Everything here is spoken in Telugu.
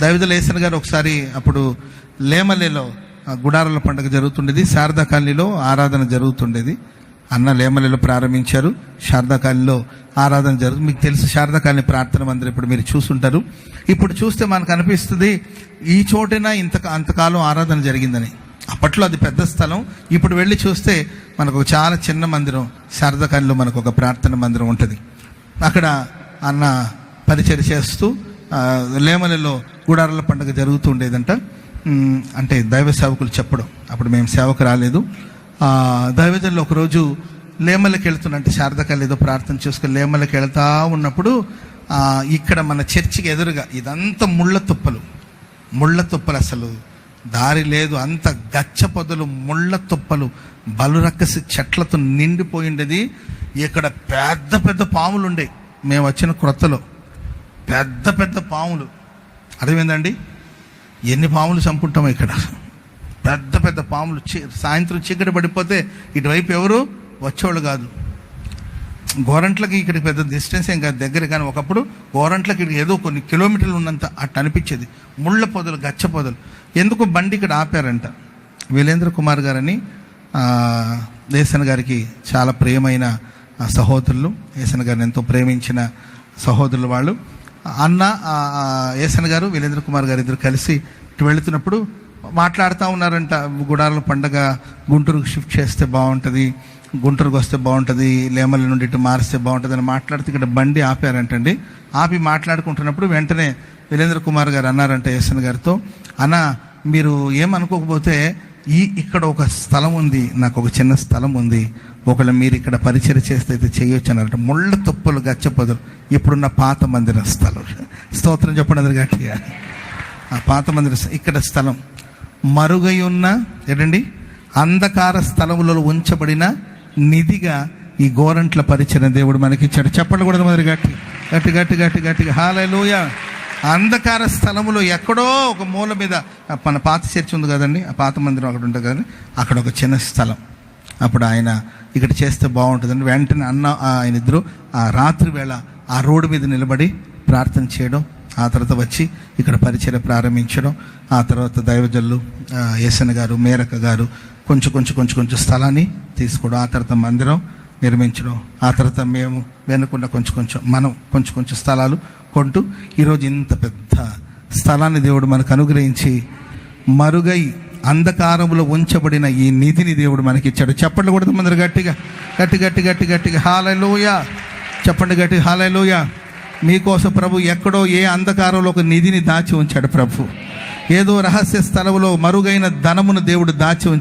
దైవజల ఏసన్ గారు ఒకసారి అప్పుడు లేమలేలో గుడారల గుడారాల పండుగ జరుగుతుండేది శారదా కాలనీలో ఆరాధన జరుగుతుండేది. అన్న లేమలలో ప్రారంభించారు. శారదాకాలంలో ఆరాధన జరుగుతుంది. మీకు తెలుసు శారదాకాలని ప్రార్థన మందిరం ఇప్పుడు మీరు చూసుంటారు ఇప్పుడు చూస్తే మనకు అనిపిస్తుంది ఈ చోటైనా ఇంత అంతకాలం ఆరాధన జరిగిందని. అప్పట్లో అది పెద్ద స్థలం. ఇప్పుడు వెళ్ళి చూస్తే మనకు చాలా చిన్న మందిరం శారదాకాలంలో మనకు ఒక ప్రార్థన మందిరం ఉంటుంది. అక్కడ అన్న పరిచయం చేస్తూ లేమలలో గుడారాల పండుగ జరుగుతూ ఉండేదంట. అంటే దైవ సేవకులు చెప్పడం. అప్పుడు మేము సేవకు రాలేదు. దైవజనులు ఒకరోజు లేమలకి వెళ్తున్నట్టు శారదకాలు ఏదో ప్రార్థన చేసుకుని లేమలకి వెళ్తా ఉన్నప్పుడు ఇక్కడ మన చర్చికి ఎదురుగా ఇదంతా ముళ్ళ తుప్పలు. ముళ్ళ తుప్పలు అసలు. దారి లేదు. అంత గచ్చ పొదలు ముళ్ళ తుప్పలు బలురక్కసి చెట్లతో నిండిపోయిండేది. ఇక్కడ పెద్ద పెద్ద పాములు ఉండే మేము వచ్చిన క్రొత్తలో. పెద్ద పెద్ద పాములు. అర్థమైందండి? ఎన్ని పాములు చంపుంటామో ఇక్కడ? పెద్ద పెద్ద పాములు చి- సాయంత్రం చీకటి పడిపోతే ఇటువైపు ఎవరు? వచ్చేవాళ్ళు కాదు. గోరంట్లకి ఇక్కడికి పెద్ద డిస్టెన్స్ ఏం కాదు. దగ్గర కానీ ఒకప్పుడు గోరంట్లకి ఇక్కడికి ఏదో కొన్ని కిలోమీటర్లు ఉన్నంత అట్ట అనిపించేది. ముళ్ళ పొదలు గచ్చ పొదలు. ఎందుకు బండి ఇక్కడ ఆపారంట? వీలేంద్ర కుమార్ గారని దేశన్ గారికి చాలా ప్రియమైన సహోదరులు. ఏసన్ గారిని ఎంతో ప్రేమించిన సహోదరులు వాళ్ళు. అన్న ఏసన్ గారు వీలేంద్ర కుమార్ గారు ఇద్దరు కలిసి ఇటు వెళుతున్నప్పుడు మాట్లాడుతూ ఉన్నారంట. గుడాల పండగ గుంటూరుకు షిఫ్ట్ చేస్తే బాగుంటుంది గుంటూరుకు వస్తే బాగుంటుంది లేమల నుండి ఇటు మారిస్తే బాగుంటుంది అని మాట్లాడితే ఇక్కడ బండి ఆపారంటండి. ఆపి మాట్లాడుకుంటున్నప్పుడు వెంటనే వీరేంద్ర కుమార్ గారు అన్నారంట ఎస్ఎన్ గారితో అన్న మీరు ఏమనుకోకపోతే ఈ ఇక్కడ ఒక స్థలం ఉంది నాకు ఒక చిన్న స్థలం ఉంది ఒకవేళ మీరు ఇక్కడ పరిచయం చేస్తే అయితే చేయొచ్చు అన్నారంట. ముళ్ళ తుప్పలు గచ్చపొదలు ఇప్పుడున్న పాత మందిర స్థలం. స్తోత్రం చెప్పండి అందరు గట్టిగా ఆ పాత మందిర ఇక్కడ స్థలం. మరుగై ఉన్న ఏంటండి? అంధకార స్థలములలో ఉంచబడిన నిధిగా ఈ గోరంట్ల పరిచయం దేవుడు మనకిచ్చాడు. చెప్పండి కూడా మొదటి గట్టి గట్టి గట్టి గట్టి గట్టిగా హాలూయ అంధకార స్థలములో ఎక్కడో ఒక మూల మీద మన పాత చర్చ్ ఉంది కదండి ఆ పాత మందిరం అక్కడ ఉంటుంది కదండి అక్కడ ఒక చిన్న స్థలం. అప్పుడు ఆయన ఇక్కడ చేస్తే బాగుంటుందని వెంటనే అన్న ఆయన ఇద్దరు ఆ రాత్రి వేళ ఆ రోడ్డు మీద నిలబడి ప్రార్థన చేయడం ఆ తర్వాత వచ్చి ఇక్కడ పరిచయం ప్రారంభించడం. ఆ తర్వాత దైవజల్లు ఆ, గారు మేరక గారు కొంచెం కొంచెం కొంచెం కొంచెం స్థలాన్ని తీసుకోవడం. ఆ తర్వాత మందిరం నిర్మించడం. ఆ తర్వాత మేము వెనుకున్న కొంచెం కొంచెం మనం కొంచెం కొంచెం స్థలాలు కొంటూ ఈరోజు ఇంత పెద్ద స్థలాన్ని దేవుడు మనకు అనుగ్రహించి మరుగై అంధకారంలో ఉంచబడిన ఈ నిధిని దేవుడు మనకి ఇచ్చాడు చెప్పండి కూడా మందరు గట్టిగా. గట్టి గట్టి గట్టి గట్టిగా. హాలలోయ. చెప్పండి గట్టి హాలలోయ. మీకోసం ప్రభు ఎక్కడో ఏ అంధకారంలో ఒక నిధిని దాచి ఉంచాడు ప్రభు. ఏదో రహస్య స్థలంలో మరుగైన ధనమును దేవుడు దాచి ఉంచాడు